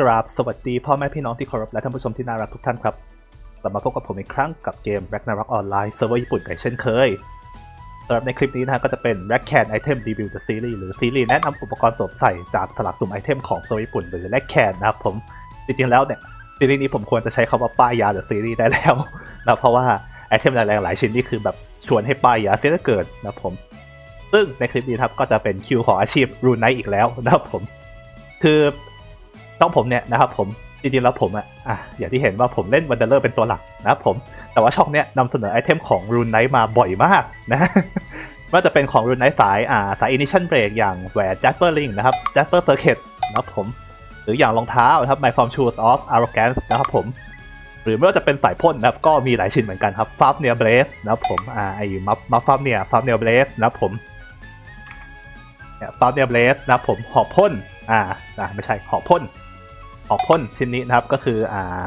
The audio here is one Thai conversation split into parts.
กราบสวัสดีพ่อแม่พี่น้องที่เคารพและท่านผู้ชมที่น่ารักทุกท่านครับกลับมาพบกับผมอีกครั้งกับเกม Ragnarok Online เซิร์ฟเวอร์ญี่ปุ่นกันเช่นเคยสำหรับในคลิปนี้นะฮะก็จะเป็น r a c a n Item Review the Series หรือซีรีส์แนะนำอุปกรณ์สวมใส่จากสลักสุ่มไอเทมของเซิร์ฟเวอร์ญี่ปุ่นหรือ r a c a n นะครับผมจริงๆแล้วเนี่ยซีรีส์นี้ผมควรจะใช้คำว่าป้ายยาหรือซีรีส์ได้แล้วนะเพราะว่าไอเทมหลายๆหลายชิ้นนี่คือแบบชวนให้ป้ายยาเสียเหลือเกินนะผม ซึ่งในคลิปนี้ครับก็จะเป็นคิวของอาชีพรูนไนอีกแล้วนะครับผม คือ ต้องผมเนี่ยนะครับผมจริงๆแล้วผมอะอะอย่างที่เห็นว่าผมเล่นวันเดอร์เป็นตัวหลักนะครับผม แต่ว่าช่องเนี้ยนำเสนอไอเทมของรูนไนมาบ่อยมากนะว่าจะเป็นของรูนไนสายอ่าสายอินิชันเบรกอย่างแหวนจัสเปอร์ลิงนะครับจัสเปอร์เซอร์เ t นะครับผม หรืออย่างรองเท้านะครับ My Form Shoes of Arrogance นะครับผม หรือไม่ว่าจะเป็นสายพ่นนะครับ ก็มีหลายชิ้นเหมือนกันครับฟาบเนียเบรสนะครับผมอ่าไอ้มัฟมัฟฟาบเนียฟาบเนียเบรสนะครับผมเนี่ยฟาบเนียเบรสนะครับผมหอบพ่นอ่าอ่าไม่ใช่หอบพ่น หอบพ่นชิ้นนี้นะครับก็คืออ่า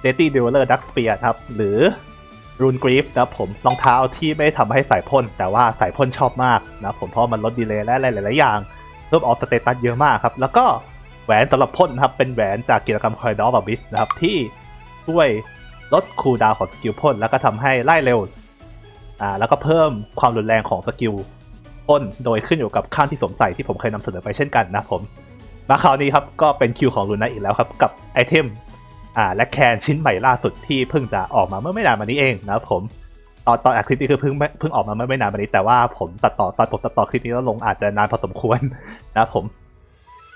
เดตี้ดิวเลอร์ดักเปียครับ หรือรูนกรีฟนะครับผมรองเท้าที่ไม่ทำให้สายพ่น แต่ว่าสายพ่นชอบมากนะผมเพราะมันลดดีเลย์และหลาย ๆ อย่างเพิ่มออฟสเตตัสเยอะมากครับ แล้วก็แหวนสำหรับพ่นนะครับ เป็นแหวนจากกิจกรรมคอยดอร์บบิสนะครับ ที่ช่วยลดคูลดาวของสกิลพ่น แล้วก็ทำให้ไล่เร็วอ่าแล้วก็เพิ่มความรุนแรงของสกิลพ่นโดยขึ้นอยู่กับข้างที่สวมใส่ที่ผมเคยนำเสนอไปเช่นกันนะผม มาคราวนี้ครับก็เป็นคิวของลูน่าอีกแล้วครับ กับไอเทมอ่าและแคนชิ้นใหม่ล่าสุดที่เพิ่งจะออกมาเมื่อไม่นานมานี้เองนะครับผมตอนตอนอัดคลิปนี้คือเพิ่งเพิ่งออกมาเมื่อไม่นานมานี้แต่ว่าผมตัดต่อตอนผมตัดต่อคลิปนี้แล้วลงอาจจะนานพอสมควรนะครับผม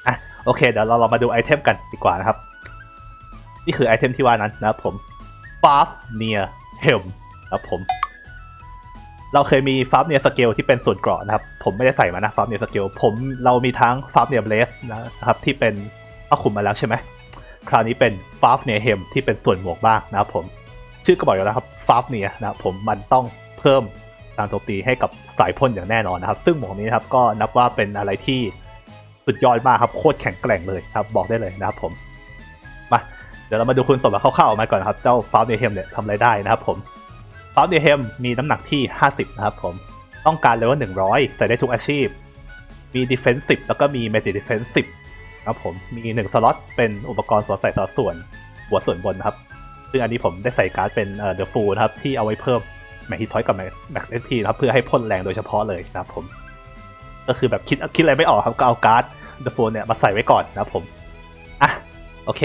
อะโอเคเดี๋ยวเราเรามาดูไอเทมกันดีกว่านะครับ นี่คือไอเทมที่ว่านั้นนะครับผม f a f n e a r Helm นะครับผม เราเคยมีฟาร์มเนียสเกลที่เป็นส่วนเกราะนะครับ ผมไม่ได้ใส่มานะฟาร์มเนียสเกลผมเรามีทั้งฟาร์มเนียเบลสนะครับที่เป็นผ้าคุมมาแล้วใช่ไหมคราวนี้เป็นฟาร์มเนียเฮมที่เป็นส่วนหมวกบ้างนะครับผมชื่อก็บอกอยู่แล้วครับฟาร์มเนียนะครับผมมันต้องเพิ่มการโจมตีให้กับสายพ่นอย่างแน่นอนนะครับ ซึ่งหมวกนี้นะครับก็นับว่าเป็นอะไรที่สุดยอดมากครับโคตรแข็งแกร่งเลยครับบอกได้เลยนะครับผมมาเดี๋ยวเรามาดูคุณสมบัติคร่าวๆออกมาก่อนนครับ เจ้าฟาร์มเนียเฮมเนี่ยทำอะไรได้นะครับผม ฟาร์เดเฮมมีน้ำหนักที่ 50 นะครับผม ต้องการเลเวล100 ใส่ได้ทุกอาชีพ มี Defense 10 แล้วก็มี Magic Defense 10ครับผม มี 1 สล็อตเป็นอุปกรณ์สวมใส่ต่อส่วน หัวส่วนบนนะครับ ซึ่งอันนี้ผมได้ใส่การ์ดเป็นเอ่อ The Full นะครับ ที่เอาไว้เพิ่มแม h ฮิตพอยต์กับ Max SP นะครับ เพื่อให้พ่นแรงโดยเฉพาะเลยนะครับผม ก็คือแบบคิดคิดอะไรไม่ออกครับก็เอาการ์ด The Full เนี่ยมาใส่ไว้ก่อนนะครับผม อะ โอเค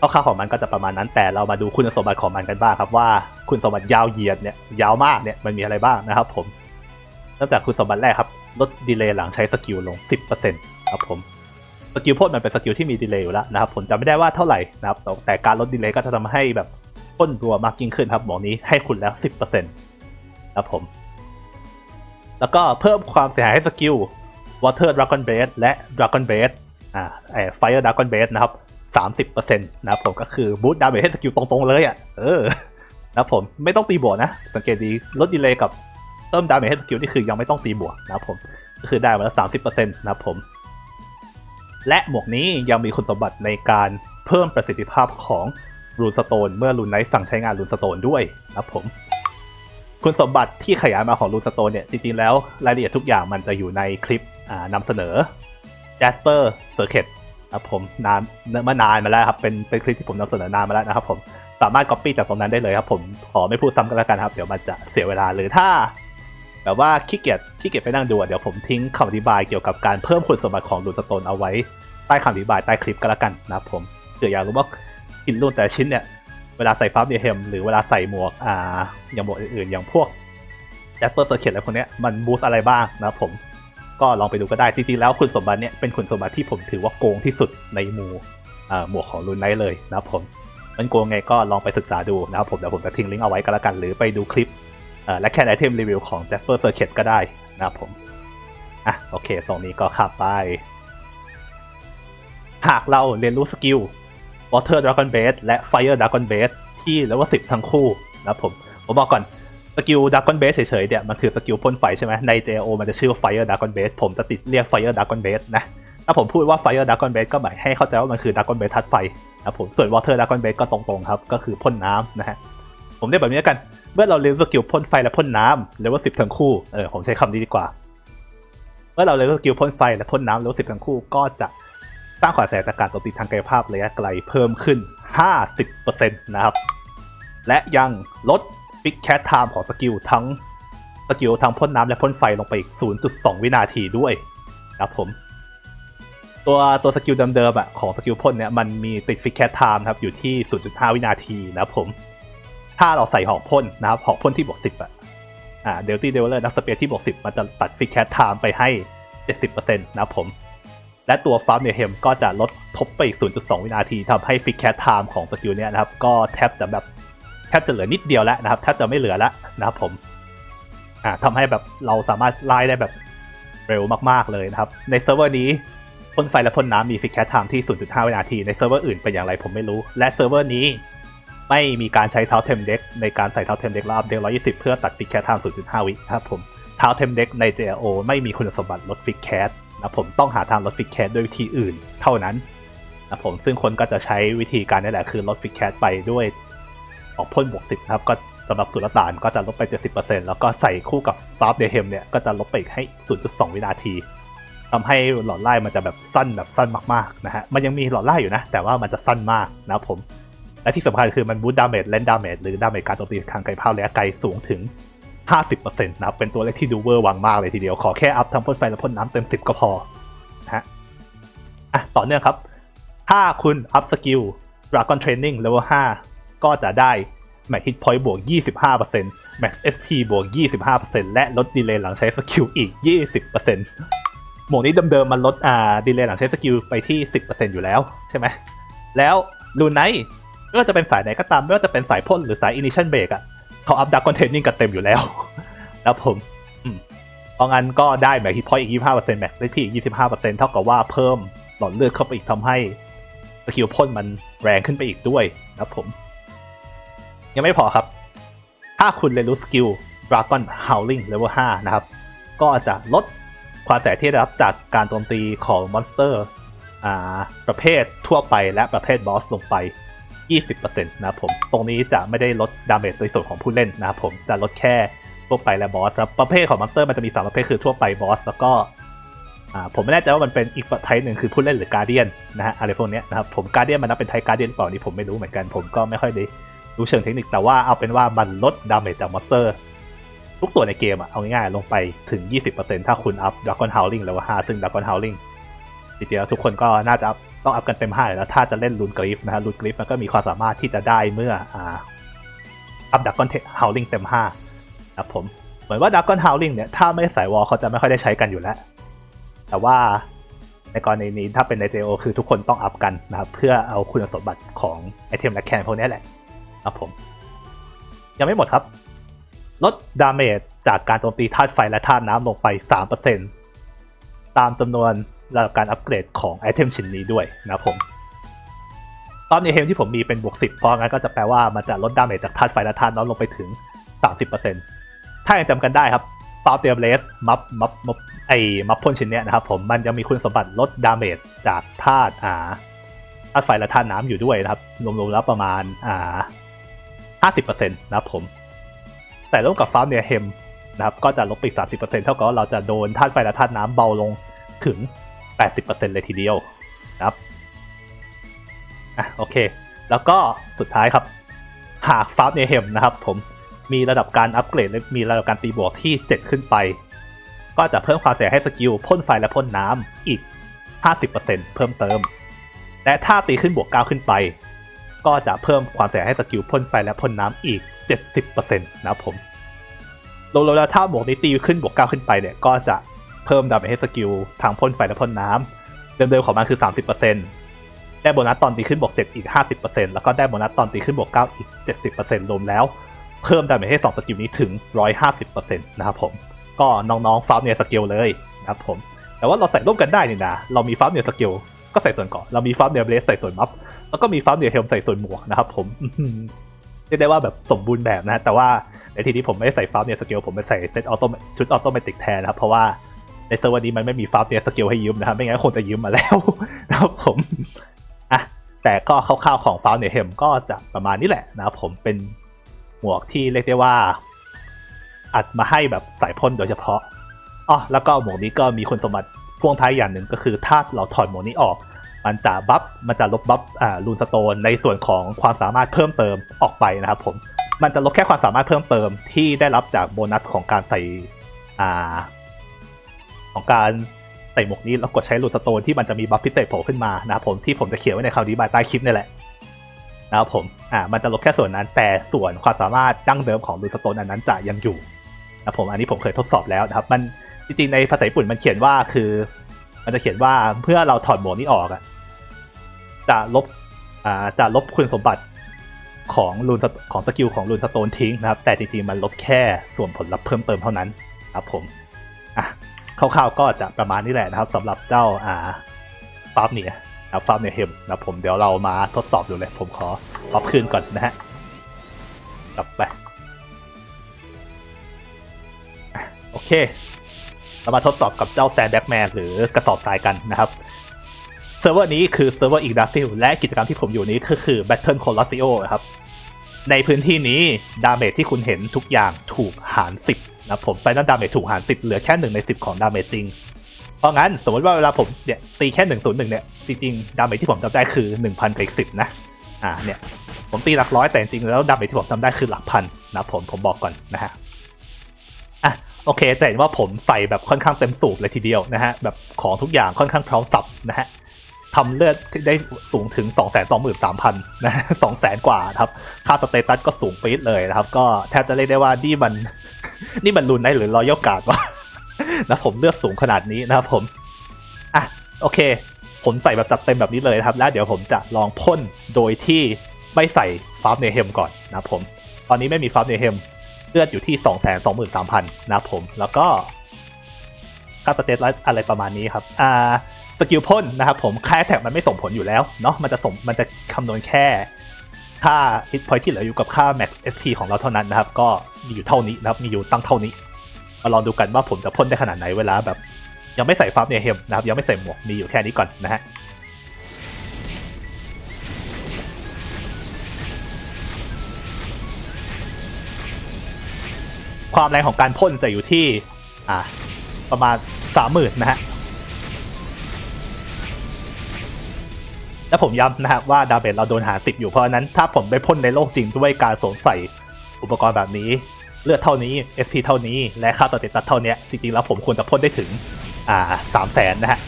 คร่าวๆของมันก็จะประมาณนั้นแต่เรามาดูคุณสมบัติของมันกันบ้างครับว่าคุณสมบัติยาวเหยียดเนี่ยยาวมากเนี่ยมันมีอะไรบ้างนะครับผมเริ่มจากคุณสมบัติแรกครับลดดีเลย์หลังใช้สกิลลง 10%ครับผมสกิลพ่นมันเป็นสกิลที่มีดีเลย์อยู่แล้วนะครับผมจำไม่ได้ว่าเท่าไหร่นะครับแต่การลดดีเลย์ก็จะทำให้แบบพ่นรัวมากยิ่งขึ้นครับหมอนี้ให้คุณแล้ว 10%ครับผม แล้วก็เพิ่มความเสียหายให้สกิล Water Dragon Blade และ Dragon Blade อ่าไอ้ Fire Dragon Blade นะครับ สามสิบเปอร์เซ็นต์นะครับผมก็คือบูทดาเมจให้สกิลตรงๆเลยอะเออนะครับผมไม่ต้องตีบวกนะ สังเกตดีลดดีเลย์กับเพิ่มดาเมจให้สกิลนี่คือยังไม่ต้องตีบวกนะครับผมก็คือได้มาแล้วสามสิบเปอร์เซ็นต์นะครับผม และหมวกนี้ยังมีคุณสมบัติในการเพิ่มประสิทธิภาพของรูนสโตนเมื่อรูนไนท์สั่งใช้งานรูนสโตนด้วยนะครับผม คุณสมบัติที่ขยายมาของรูนสโตนเนี่ยจริงๆแล้วรายละเอียดทุกอย่างมันจะอยู่ในคลิปนำเสนอ Jasper Circuit ครับผมนานมื่อนานมาแล้วครับเป็นเป็นคลิปที่ผมนำเสนอนานมาแล้วนะครับผมสามารถ copy จากตรงนั้นได้เลยครับ ผมขอไม่พูดซ้ำกันแล้วกันครับ เดี๋ยวมันจะเสียเวลาหรือถ้าแบบว่าขี้เกียจขี้เกียจไปนั่งดูเดี๋ยวผมทิ้งคำอธิบายเกี่ยวกับการเพิ่มคุณสมบัติของรูนสโตนเอาไว้ใต้คำอธิบายใต้คลิปก็แล้วกันนะครับผมเผื่ออยากรู้ว่ากินรูนแต่ชิ้นเนี่ยเวลาใส่ฟ้ามเดียเฮมหรือเวลาใส่หมวกอ่าอย่างหมวกอื่นๆอย่างพวกแจสเปอร์เซอร์เอะไรพวกเนี้ยมันบูสอะไรบ้างนะครับผม ก็ลองไปดูก็ได้จริงๆแล้วคุณสมบัติเนี่ยเป็นคุณสมบัติที่ผมถือว่าโกงที่สุดในหมู่อ่าหมวกของรุนไนท์เลยนะครับผมมันโกงไงก็ลองไปศึกษาดูนะครับผมเดี๋ยวผมจะทิ้งลิงก์เอาไว้ก็แล้วกัน หรือไปดูคลิปอ่าและแค่ไอเทมรีวิวของ Jasper Circuit ก็ได้นะครับผมอะโอเค ตรงนี้ก็ขับไป หากเราเรียนรู้สกิล Water Dragon Base และ Fire Dragon Base ที่เลเวล10 ทั้งคู่นะครับผมผมบอกก่อน สกิลดักกอนเบสเฉยๆเนี่ยมันคือสกิลพ่นไฟใช่ไหมใน JO มันจะชื่อว่า Fire Dragon Base ผมจะติดเรียก Fire Dragon Base นะถ้าผมพูดว่า Fire Dragon Base ก็หมายให้เข้าใจว่ามันคือ Dragon Base ทัดไฟนะผมส่วน Water Dragon Base ก็ตรงๆครับก็คือพ่นน้ำนะฮะผมเรียกแบบนี้กันเมื่อเราเรียนสกิลพ่นไฟและพ่นน้ำเลเวล10ทั้งคู่เออผมใช้คำนี้ดีกว่า เมื่อเราเรียนสกิลพ่นไฟและพ่นน้ำเลเวล10ทั้งคู่ก็จะสร้างควาแสงจากการโจมตีทางกายภาพระยะไกลเพิ่มขึ้น 50%นะครับและยังลด ฟิกแคทไทม์ของสกิลทั้งสกิลทั้งพ่นน้ำและพ่นไฟลงไปอีก 0.2 วินาทีด้วยนะครับผม ตัวตัวสกิลเดิมๆอะของสกิลพ่นเนี่ยมันมีติดฟิกแคทไทม์ครับอยู่ที่ 0.5 วินาทีนะครับผม ถ้าเราใส่หอกพ่นนะครับหอกพ่นที่บวก 10อะอ่าเดลตี้เดลเลอร์นักสเปียร์ที่บวก 10 มันจะตัดฟิกแคทไทม์ไปให้ 70%นะครับผม และตัวฟาร์มเนี่ยเฮมก็จะลดทบไปอีก 0.2 วินาทีทำให้ฟิกแคทไทม์ของสกิลเนี้ยนะครับก็แทบจะแบบ แทบจะเหลือนิดเดียวแล้วนะครับแทบจะไม่เหลือแล้วนะครับผมอ่าทำให้แบบเราสามารถไล่ได้แบบเร็วมากๆเลยนะครับ ในเซิร์ฟเวอร์นี้พ่นไฟและพ่นน้ำมีฟิกแคทไทม์ที่ 0.5 วินาที ในเซิร์ฟเวอร์อื่นเป็นอย่างไรผมไม่รู้ และเซิร์ฟเวอร์นี้ไม่มีการใช้เท้าเทมเด็กในการใส่เท้าเทมเด็กแล้วอัพเดต120 เพื่อตัดฟิกแคทไทม์0.5 วิครับผมเท้าเทมเด็กใน JRO ไม่มีคุณสมบัติลดฟิกแคทนะผมต้องหาทางลดฟิกแคทด้วยวิธีอื่นเท่านั้นนะผมซึ่งคนก็จะใช้วิธีการนี่แหละคือลดฟิกแคทไปด้วย ออกพ่นบวกสิบนะครับก็สำหรับสุลต่านก็จะลดไป 70%แล้วก็ใส่คู่กับฟาร์ฟเดเฮมเนี่ยก็จะลดไปอีกให้ 0.2 วินาทีทำให้หลอดไล่มันจะแบบสั้นแบบสั้นมากๆนะฮะมันยังมีหลอดไล่อยู่นะ แต่ว่ามันจะสั้นมากนะผม และที่สำคัญคือมันบูตดาเมจเลนดาเมจหรือดาเมจการโจมตีทางไกลภาพระยะไกลสูงถึง 50%นะครับเป็นตัวเลขที่ดูเวอร์วังมากเลยทีเดียว ขอแค่อัพทั้งพ่นไฟและพ่นน้ำเต็ม 10 ก็พอนะฮะอะต่อเนื่องครับ ถ้าคุณอัพสกิล Dragon Training Level 5 ก็จะได้ Max Hit Point บวก 25% Max SP บวก 25%และลดดีเลย์หลังใช้สกิลอีก 20%หมวกนี้เดิมๆมันลดอ่าดีเลย์หลังใช้สกิลไปที่ 10%อยู่แล้วใช่ไหม แล้วลูไนท์ไม่ว่าจะเป็นสายไหนก็ตามไม่ว่าจะเป็นสายพ่นหรือสาย Initial Break อะเขาอัพดักคอนเทนนิ่งกันเต็มอยู่แล้ว แล้วผมเพราะงั้นก็ได้แม็กฮิตพอยต์อีก 25%แม็กได้ที่อีก 25%เท่ากับว่าเพิ่มหลอดเลือดเข้าไปอีกทำให้สกิลพ่นมันแรงขึ้นไปอีกด้วยนะผม ยังไม่พอครับ ถ้าคุณเรียนรู้สกิล Dragon Howling Level 5 นะครับ ก็จะลดความแสที่ได้รับจากการโจมตีของมอนสเตอร์ประเภททั่วไปและประเภทบอสลงไป 20%นะครับผม ตรงนี้จะไม่ได้ลดดาเมจโดยส่วนของผู้เล่นนะครับผม จะลดแค่ทั่วไปและบอสครับประเภทของมอนสเตอร์มันจะมี 3 ประเภทคือทั่วไปบอสแล้วก็ผมไม่แน่ใจว่ามันเป็นอีกไทป์หนึ่งคือผู้เล่นหรือการเดียนนะฮะอะไรพวกนี้นะครับผมการเดียนมันนับเป็นไทป์การเดียนเปล่านี่ผมไม่รู้เหมือนกันผมก็ไม่ค่อยได้ รู้เชิงเทคนิคแต่ว่าเอาเป็นว่ามันลดดาเมจจากมอนสเตอร์ ทุกตัวในเกมอะเอาง่ายๆ ลงไปถึง 20%ถ้าคุณอัพ Dragon Howling แล้วว่า5ซึ่ง Dragon Howling จริงๆแล้วทุกคนก็น่าจะต้องอัพกันเต็มห้าแล้วถ้าจะเล่นลูนกริฟนะฮะลูนกริฟมันก็มีความสามารถที่จะได้เมื่ออ่าอัพดักกอนเฮาลิงเต็มห้านะครับผมเหมือนว่าดักกอนเฮาลิงเนี่ยถ้าไม่ใส่วอลเขาจะไม่ค่อยได้ใช้กันอยู่แล้ว แต่ว่าในกรณีนี้ถ้าเป็นใน JO คือทุกคนต้องอัพกันนะครับเพื่อเอาคุณสมบัติของไอเทมและแคนพวกนี้แหละ ครับผม ยังไม่หมดครับ ลดดาเมจจากการโจมตีธาตุไฟและธาตุน้ำลงไป 3%ตามจำนวนระดับการอัปเกรดของไอเทมชิ้นนี้ด้วยนะผม ตอนนี้เทมที่ผมมีเป็นบวก 10 เพราะงั้นก็จะแปลว่ามันจะลดดาเมจจากธาตุไฟและธาตุน้ำลงไปถึง 30%ถ้ายังจำกันได้ครับฟาวเตียเบสมัฟมัฟมัฟไอมัฟพ่นชิ้นเนี้ยนะครับผมมันจะมีคุณสมบัติลดดาเมจจากธาตุอ่าธาตุไฟและธาตุน้ำอยู่ด้วยนะครับรวมๆแล้วประมาณอ่า 50%นะครับผม แต่ร่วมกับฟาร์มเนียเฮมนะครับก็จะลบไปอีก30%เท่ากับเราจะโดนธาตุไฟและธาตุน้ำเบาลงถึง 80%เลยทีเดียวนะครับอะโอเค แล้วก็สุดท้ายครับ หากฟาร์มเนเฮมนะครับผมมีระดับการอัปเกรดและมีระดับการตีบวกที่ 7 ขึ้นไป ก็จะเพิ่มความเสียให้สกิลพ่นไฟและพ่นน้ำอีก 50%เพิ่มเติม และถ้าตีขึ้นบวก 9 ขึ้นไป ก็จะเพิ่มความเสียให้สกิลพ่นไฟและพ่นน้ำอีก 70%นะครับผมรวมๆแล้วถ้าบวกนี้ตีขึ้นบวก9ขึ้นไปเนี่ยก็จะเพิ่มดาเมจให้สกิลทางพ่นไฟและพ่นน้ำเดิมๆของมันคือ 30%ได้โบนัสตอนตีขึ้นบวก7อีก 50%แล้วก็ได้โบนัสตอนตีขึ้นบวก9อีก 70%รวมแล้วเพิ่มดาเมจให้2สกิลนี้ถึง 150%นะครับผมก็น้องๆฟาร์มเนียสกิลเลยนะครับผมแต่ว่าเราใส่ร่วมกันได้นี่นะเรามีฟาร์มเนียสกิลก็ใส่ส่วนเกาะเรามีฟาร์มเนียเบสใส่ส่วนมัฟ แล้วก็มีฟ้าร์มเนียเฮลใส่ส่วนหมวกนะครับผมเรียกได้ว่าแบบสมบูรณ์แบบนะ แต่ว่าในทีนี้ผมไม่ใส่ฟ้าร์มเนียสกิลผมไปใส่เซตออโต้ชุดออโตเมติกแทนนะครับ เพราะว่าในเซอร์วันนี้มันไม่มีฟ้าร์มเนียสกิลให้ยืมนะครับไม่งั้นคงจะยืมมาแล้วนะครับผมอะแต่ก็คร่าวๆของฟ้าร์มเนียเฮมก็จะประมาณนี้แหละนะครับผมเป็นหมวกที่เรียกได้ว่า อัดมาให้แบบสายพ่นโดยเฉพาะอ๋อแล้วก็หมวกนี้ก็มีคุณสมบัติพ่วงท้ายอย่างหนึ่งก็คือถ้าเราถอดหมวกนี้ออก มันจะบัฟมันจะลบบัฟอ่ารูนสโตนในส่วนของความสามารถเพิ่มเติมออกไปนะครับผมมันจะลบแค่ความสามารถเพิ่มเติมที่ได้รับจากโบนัสของการใส่อ่าของการใส่หมวกนี้แล้วกดใช้รูนสโตนที่มันจะมีบัฟพิเศษโผล่ขึ้นมานะครับผมที่ผมจะเขียนไว้ในคำอธิบายใต้คลิปนี่แหละนะครับผมอ่ามันจะลบแค่ส่วนนั้น แต่ส่วนความสามารถดั้งเดิมของรูนสโตนอันนั้นจะยังอยู่นะผมอันนี้ผมเคยทดสอบแล้วนะครับมันจริงๆในภาษาญี่ปุ่นมันเขียนว่าคือ มันจะเขียนว่าเพื่อเราถอดหมวกนี้ออกอะ จะลบอ่าจะลบคุณสมบัติของรูนของสกิลของรูนสโตนทิ้งนะครับ แต่จริงๆมันลบแค่ส่วนผลลัพธ์เพิ่มเติมเท่านั้นครับผมอะคร่าวๆก็จะประมาณนี้แหละนะครับสำหรับเจ้าอ่าฟาร์มเนี่ยนะฟาร์มเนี่ยเฮมนะครับผมเดี๋ยวเรามาทดสอบดูเลยผมขอขอคืนก่อนนะฮะกลับไปโอเค เรามาทดสอบกับเจ้าแซนแบ็กแมนหรือกระสอบทรายกันนะครับ เซิร์ฟเวอร์นี้คือเซิร์ฟเวอร์อีกดาซิลและกิจกรรมที่ผมอยู่นี้ก็คือ Battle Colossio ครับ ในพื้นที่นี้ดาเมจที่คุณเห็นทุกอย่างถูกหาร 10นะผมไฟนอลดาเมจถูกหาร 10 เหลือแค่1ใน 10 ของดาเมจจริง เพราะงั้นสมมติว่าเวลาผมเนี่ยตีแค่ 101 เนี่ย จริงๆ ดาเมจที่ผมจำได้คือ 1,000กับอีก10 นะ อ่าเนี่ยผมตีหลักร้อยแต่จริงแล้วดาเมจที่ผมจำได้คือหลักพันนะผมผมบอกก่อนนะฮะอะโอเคจะเห็นว่าผมใส่แบบค่อนข้างเต็มสูบเลยทีเดียวนะฮะแบบของทุกอย่างค่อนข้างพร้อมสับนะฮะ ทำเลือดที่ได้สูงถึง 2 2 3 0 0 0นะฮะสองแสนกว่าครับ ค่าสเตตัสก็สูงปี๊ดเลยนะครับ ก็แทบจะเรียกได้ว่านี่มัน นี่มันรุนได้หรือรอยกาดวะนะผมเลือดสูงขนาดนี้นะครับผม อะ โอเค ผมใส่แบบจัดเต็มแบบนี้เลยนะครับ แล้วเดี๋ยวผมจะลองพ่นโดยที่ไม่ใส่ฟาร์มเนเฮมก่อนนะผม ตอนนี้ไม่มีฟาร์มเนเฮมเลือดอยู่ที่ 2 2 3 0 0 0นะครับผม แล้วก็ค่าสเตตัสอะไรประมาณนี้ครับ อ่า สกิลพ่นนะครับผมค่าแท็กมันไม่ส่งผลอยู่แล้วเนาะมันจะส่งมันจะคำนวณแค่ค่า hit point ที่เหลืออยู่กับค่า max SP ของเราเท่านั้นนะครับ ก็มีอยู่เท่านี้นะครับมีอยู่ตั้งเท่านี้ มาลองดูกันว่าผมจะพ่นได้ขนาดไหนเวลาแบบ ยังไม่ใส่ฟาร์มเนเฮมนะครับยังไม่ใส่หมวกมีอยู่แค่นี้ก่อนนะฮะความแรงของการพ่นจะอยู่ที่ อ่า ประมาณสามหมื่นนะฮะ และผมย้ำนะครับว่าดาเมจเราโดนหาสิบอยู่เพราะนั้น ถ้าผมไปพ่นในโลกจริงด้วยการสวมใส่อุปกรณ์แบบนี้ เลือดเท่านี้ SP เท่านี้และค่าสเตตัสเท่านี้จริงๆแล้วผมควรจะพ่นได้ถึงอ่าสามแสนนะฮะ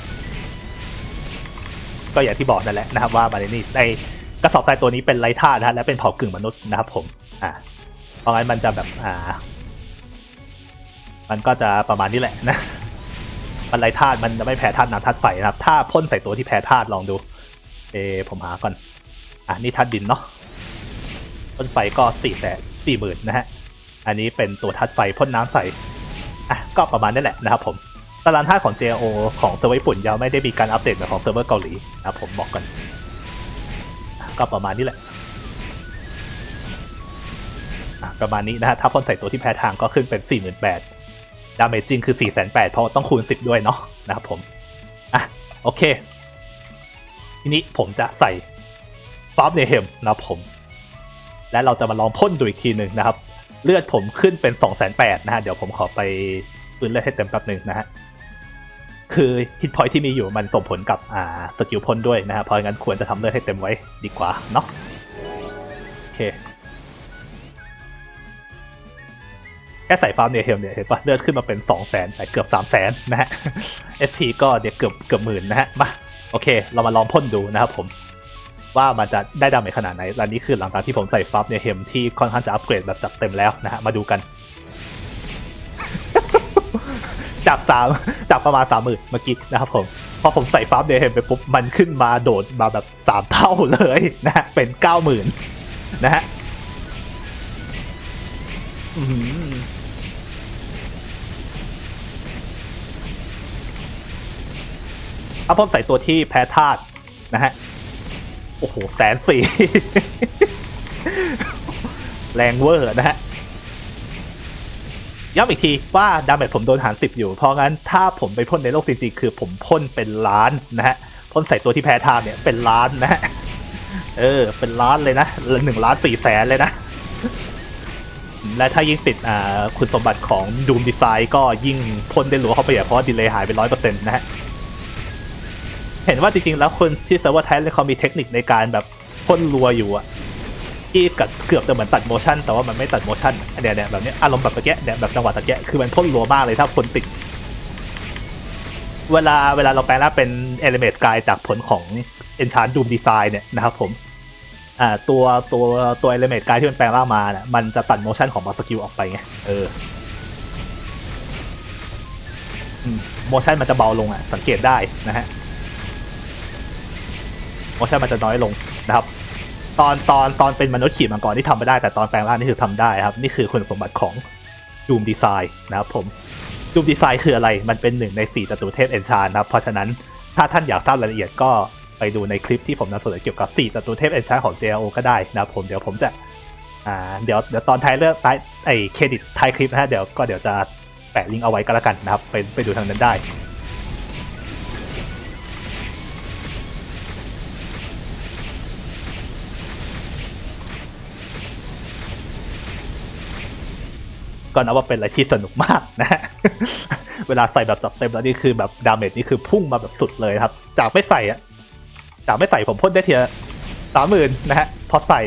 ก็อย่างที่บอกนั่นแหละนะครับว่ามาในนี่ในกระสอบทรายตัวนี้เป็นไรท่าตุนะฮะและเป็นเผ่ากึ่งมนุษย์นะครับผมอ่าเพราะงั้นมันจะแบบอ่า มันก็จะประมาณนี้แหละนะมันไรธาตุมันจะไม่แพ้ธาตุน้ำธาตุไฟนะครับ ถ้าพ่นใส่ตัวที่แพ้ธาตุลองดู เอผมหาก่อน อะนี่ธาตุดินเนาะพ่นไฟก็สี่แสนสี่หมื่นนะฮะ อันนี้เป็นตัวธาตุไฟพ่นน้ำใส่อะก็ประมาณนี้แหละนะครับผมตารางธาตุของ JO ของเซิร์ฟเวอร์ญี่ปุ่นยังไม่ได้มีการอัปเดตเหมือนของเซิร์ฟเวอร์เกาหลีนะครับผมบอกกันอะก็ประมาณนี้แหละอะประมาณนี้นะฮะถ้าพ่นใส่ตัวที่แพ้ทางก็ขึ้นเป็น 48,000ดาเมจจริงคือ 4,800เพราะต้องคูณ 10 ด้วยเนาะนะครับผมอะโอเค ทีนี้ผมจะใส่ฟอฟเนเฮมนะครับผม และเราจะมาลองพ่นดูอีกทีหนึ่งนะครับ เลือดผมขึ้นเป็น2,800นะฮะ เดี๋ยวผมขอไปฟื้นเลือดให้เต็มแป๊บหนึ่งนะฮะ คือฮิตพอยที่มีอยู่มันส่งผลกับอ่าสกิลพ่นด้วยนะฮะ เพราะงั้นควรจะทำเลือดให้เต็มไว้ดีกว่าเนาะโอเคแค่ใส่ฟาร์มเนเฮมเนี่ยเห็นปะเลือดขึ้นมาเป็น 2 0 0แสนแต่เกือบ 3 0 0แสนนะฮะ SP ก็เดี๋ยวเกือบเกือบหมื่นนะฮะ มา โอเค เรามาลองพ่นดูนะครับผมว่ามันจะได้ดาเมจขนาดไหนและนี่คือหลังจากที่ผมใส่ฟาร์มเนเฮมที่ค่อนข้างจะอัปเกรดแบบจัดเต็มแล้วนะฮะ มาดูกัน จากสามจากประมาณสามหมื่นเมื่อกี้นะครับผมพอผมใส่ฟาร์มเนเฮมไปปุ๊บ มันขึ้นมาโดดมาแบบสามเท่าเลยนะฮะ เป็นเก้าหมื่นนะฮะ ถ้าพ่นใส่ตัวที่แพ้ธาตุนะฮะ โอ้โหแสนสี่ แรงเวอร์นะฮะ ย้ำอีกทีว่าดาเมจผมโดนหารสิบอยู่ เพราะงั้นถ้าผมไปพ่นในโลกจริงๆ คือผมพ่นเป็นล้านนะฮะ พ่นใส่ตัวที่แพ้ธาตุเนี่ยเป็นล้านนะฮะ เออ เป็นล้านเลยนะหนึ่งล้านสี่แสนเลยนะ และถ้ายิ่งติดคุณสมบัติของ Doom Design ก็ยิ่งพ่นได้หลัวเข้าไปอย่างเพราะดีเลย์หายไปร้อยเปอร์เซ็นต์นะฮะ เห็นว่าจริงๆ แล้วคนที่เซิร์ฟเวอร์ไทยเลยเขามีเทคนิคในการแบบพ่นรัวอยู่อะที่กับเกือบจะเหมือนตัดโมชั่น แต่ว่ามันไม่ตัดโมชั่นอันเนี้ยเนี่ยแบบนี้อารมณ์แบบตะแกะเนี่ยแบบจังหวะตะแกะคือมันพ่นรัวมากเลยถ้าคนติด เวลาเวลาเราแปลงร่างเป็นเอลิเมนต์กายจากผลของ Enchant Doom Design เนี่ยนะครับผมอ่าตัวตัวตัวเอลิเมนต์กายที่มันแปลงร่างมาเนี่ยมันจะตัดโมชั่นของบอสสกิลออกไปไงเออโมชั่นมันจะเบาลงอะสังเกตได้นะฮะ มชั่นมันจะน้อยลงนะครับ ตอนตอนตอนเป็นมนุษย์ขี่มังกรที่ทำไม่ได้แต่ตอนแปลงร่างนี่คือทำได้ครับ นี่คือคุณสมบัติของ Doom Design นะครับผม Doom Design คืออะไร มันเป็นหนึ่งใน4จตุเทพเอนชานนะครับ เพราะฉะนั้นถ้าท่านอยากทราบรายละเอียดก็ไปดูในคลิปที่ผมนำเสนอเกี่ยวกับ4จตุเทพเอนชานของ JRO ก็ได้นะครับผมเดี๋ยวผมจะอ่าเดี๋ยวเดี๋ยวตอนท้ายเรื่องท้ายไอเครดิตท้ายคลิปนะฮะเดี๋ยวก็เดี๋ยวจะแปะลิงก์เอาไว้ก็แล้วกันนะครับไปไปดูทางนั้นได้ ก็นับว่าเป็นอะไรที่สนุกมากนะฮะเวลาใส่แบบจัดเต็มแล้วนี่คือแบบดาเมจนี่คือพุ่งมาแบบสุดเลยครับ จากไม่ใส่อะจากไม่ใส่ผมพ่นได้ทีละสามหมื่นนะฮะพอใส่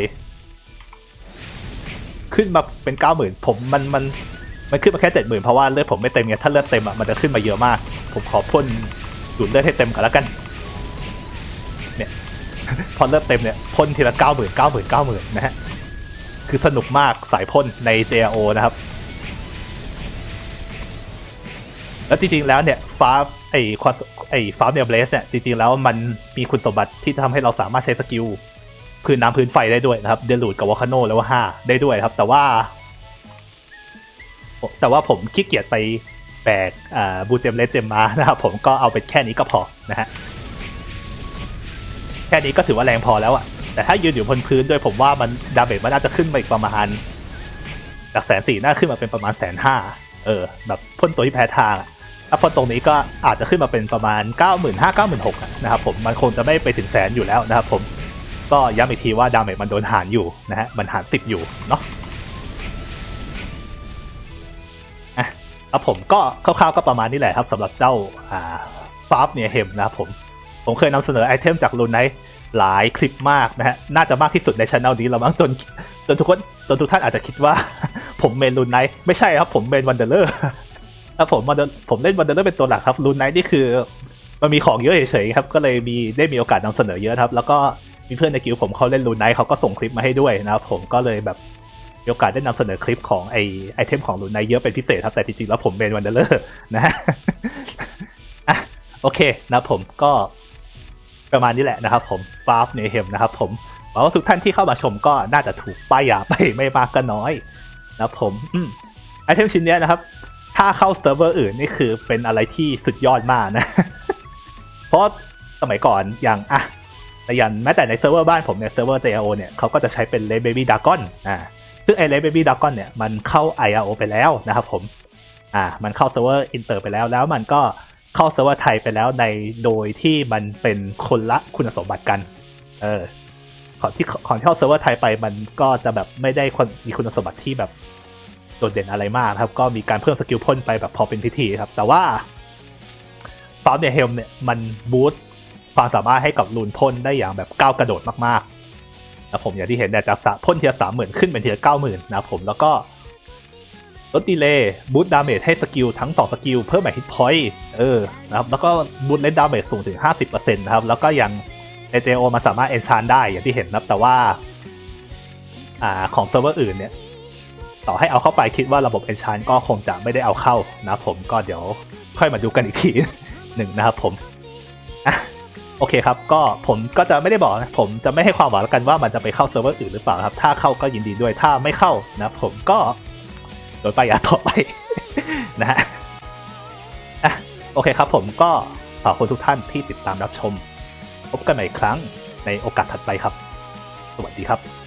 ขึ้นมาเป็นเก้าหมื่นผมมันมันมันขึ้นมาแค่เจ็ดหมื่นเพราะว่าเลือดผมไม่เต็มไงถ้าเลือดเต็มอะมันจะขึ้นมาเยอะมาก ผมขอพ่นดูดเลือดให้เต็มก่อนแล้วกัน เนี่ย พอเลือดเต็มเนี่ยพ่นทีละเก้าหมื่นเก้าหมื่นเก้าหมื่นนะฮะคือสนุกมากสายพ่นใน JRO นะครับ แล้วจริงๆแล้วเนี่ยฟ้าไอ้ความไอ้ฟ้าเนลเบลสเนี่ยจริงๆแล้วมันมีคุณสมบัติที่ทำให้เราสามารถใช้สกิลพื้นน้ำพื้นไฟได้ด้วยนะครับเดลูดกับวอคาโนแล้วว่าห้าได้ด้วยครับ แต่ว่า แต่ว่าผมขี้เกียจไปแบกอ่าบูเจมเลสเจมมานะครับผมก็เอาเป็นแค่นี้ก็พอนะฮะแค่นี้ก็ถือว่าแรงพอแล้วอะแต่ถ้ายืนอยู่บนพื้นด้วยผมว่ามันดาเมจมันน่าจะขึ้นมาอีกประมาณจากแสนสี่น่าขึ้นมาเป็นประมาณแสนห้าเออ แบบพ่นตัวที่แพ้ทางอะ ถ้าพ่นตรงนี้ก็อาจจะขึ้นมาเป็นประมาณ 9 5 0 0 0 9 6 0 0 0นะครับผมมันคงจะไม่ไปถึงแสนอยู่แล้วนะครับผมก็ย้ำอีกทีว่าดาเมจมันโดนหารอยู่นะฮะมันหารสิบอยู่เนาะอะครับผมก็คร่าวๆก็ประมาณนี้แหละครับสำหรับเจ้าอ่าฟาร์ฟเนี่ยเฮมนะครับผมผมเคยนำเสนอไอเทมจากลูนไนหลายคลิปมากนะฮะ น่าจะมากที่สุดในช anel นี้แล้วมั้งจนจนทุกคนจนทุกท่านอาจจะคิดว่า ผมเมนลูนไนไม่ใช่ครับผมเมนวันเดอร์ ครับผมมาผมเล่นวันเดอร์เป็นตัวหลักครับรูนไนท์นี่คือมันมีของเยอะเฉยๆครับ ก็เลยมีได้มีโอกาสนำเสนอเยอะครับ แล้วก็มีเพื่อนในกิลผมเขาเล่นรูนไนท์เขาก็ส่งคลิปมาให้ด้วยนะครับผมก็เลยแบบมีโอกาสได้นำเสนอคลิปของไอไอเทมของรูนไนท์เยอะเป็นพิเศษครับ แต่จริงๆแล้วผมเป็นวันเดอร์นะฮะอะโอเคนะผมก็ประมาณนี้แหละนะครับผมฟาร์ฟเนเฮมนะครับผมหวังว่าทุกท่านที่เข้ามาชมก็น่าจะถูกป้ายยาไปไม่มากก็น้อยนะครับผมอืมไอเทมชิ้นเนี้ยนะครับ ถ้าเข้าเซิร์ฟเวอร์อื่นนี่คือเป็นอะไรที่สุดยอดมากนะ เพราะสมัยก่อนอย่างอะแต่อย่างแม้แต่ในเซิร์ฟเวอร์บ้านผมเนี่ยเซิร์ฟเวอร์ JRO เนี่ยเขาก็จะใช้เป็น Red Baby Dragon อ่าซึ่งไอ้ Red Baby Dragon เนี่ยมันเข้า IRO ไปแล้วนะครับผมอ่ามันเข้าเซิร์ฟเวอร์อินเตอร์ไปแล้วแล้วมันก็เข้าเซิร์ฟเวอร์ไทยไปแล้วในโดยที่มันเป็นคนละคุณสมบัติกัน เออของที่ของที่เข้าเซิร์ฟเวอร์ไทยไปมันก็จะแบบไม่ได้คนมีคุณสมบัติที่แบบ โดดเด่นอะไรมากครับ ก็มีการเพิ่มสกิลพ่นไปแบบพอเป็นพิธีครับ แต่ว่าฟาวเนี่ยเฮลมเนี่ยมันบูสต์ความสามารถให้กับลูนพ่นได้อย่างแบบก้าวกระโดดมากๆนะผมอย่างที่เห็นเนี่ยจากพ่นเทียสามหมื่นขึ้นเป็นเทียเก้าหมื่นนะผมแล้วก็ลดดีเลย์บูสต์ดาเมจให้สกิลทั้งสองสกิลเพิ่มแบบฮิตพอยต์เออนะครับแล้วก็บูสต์เลนดาเมจสูงถึง 50%นะครับแล้วก็ยัง AJO มันสามารถเอนชานได้อย่างที่เห็นนะครับแต่ว่าอ่าของเซิร์ฟเวอร์อื่นเนี่ย ต่อให้เอาเข้าไปคิดว่าระบบ Enchant ก็คงจะไม่ได้เอาเข้านะผมก็เดี๋ยวค่อยมาดูกันอีกทีหนึ่งนะครับผมอะโอเคครับ ก็ผมก็จะไม่ได้บอกนะผมจะไม่ให้ความหวังแล้วกันว่ามันจะไปเข้าเซิร์ฟเวอร์อื่นหรือเปล่าครับ ถ้าเข้าก็ยินดีด้วยถ้าไม่เข้านะผมก็โดนไปยาต่อไปนะฮะอะโอเคครับผมก็ขอบคุณทุกท่านที่ติดตามรับชม พบกันใหม่อีกครั้งในโอกาสถัดไปครับ สวัสดีครับ